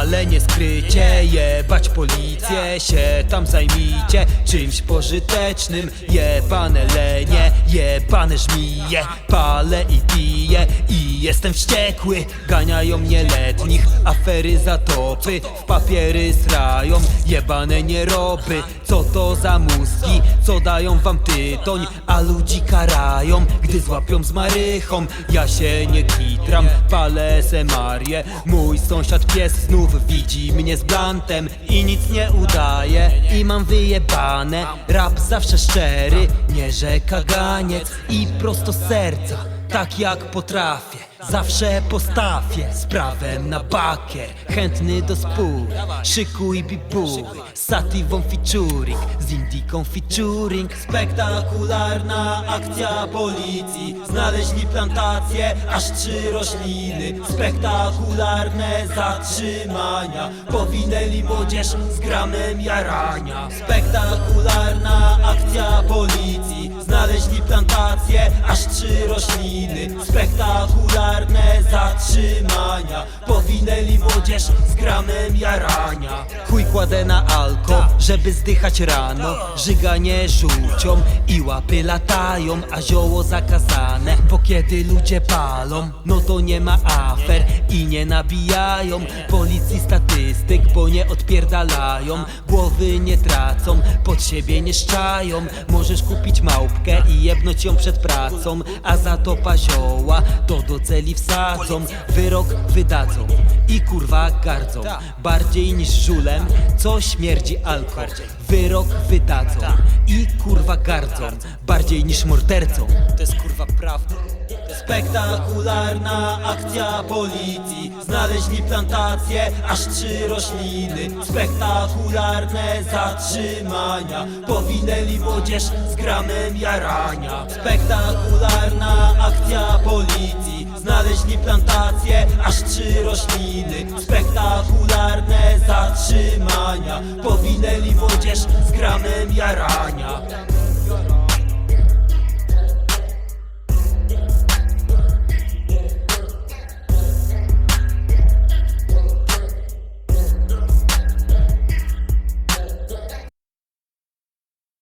Palenie skrycie, jebać policję się tam zajmijcie. Czymś pożytecznym, jebane lenie, jebane żmije. Palę i piję i jestem wściekły. Ganiają mnie letnich, afery zatopy W papiery srają, jebane nieroby. Co to za mózgi, co dają wam tytoń? A ludzi karają, gdy złapią z marychą. Ja się nie kitram, palę Mój sąsiad pies znów widzi mnie z blantem I nic nie udaje. I mam wyjebane Rap zawsze szczery, nie rzeka ganiec I prosto serca, tak jak potrafię Zawsze postawię z prawem na bakier Chętny do spór, szykuj bibury Z Sativą featuring, z Indiką featuring. Spektakularna akcja policji. Znaleźli plantację, aż trzy rośliny. Spektakularne zatrzymania. Powinęli młodzież z gramem jarania. Spektakularna akcja policji aż trzy rośliny. Spektakularne zatrzymania. Powinęli młodzież z gramem jarania. Chuj kładę na alko, żeby zdychać rano. Żyganie żółcią i łapy latają A zioło zakazane, bo kiedy ludzie palą No to nie ma afer i nie nabijają. Policji statystyk, bo nie odpierdalają. Głowy nie tracą, pod siebie nie szczają. Możesz kupić małpkę i jebnąć ją przed pracą A za to pazioła to do celi wsadzą. Wyrok wydadzą i kurwa gardzą. Bardziej niż żulem, co śmierdzi alkohol Wyrok wydadzą i kurwa gardzą. Bardziej niż mordercą. To jest kurwa prawda Spektakularna akcja policji. Znaleźli plantację, aż trzy rośliny. Spektakularne zatrzymania. Powinęli młodzież z gramem jarania. Spektakularna akcja policji. Znaleźli plantację, aż trzy rośliny. Spektakularne zatrzymania. Powinęli młodzież z gramem jarania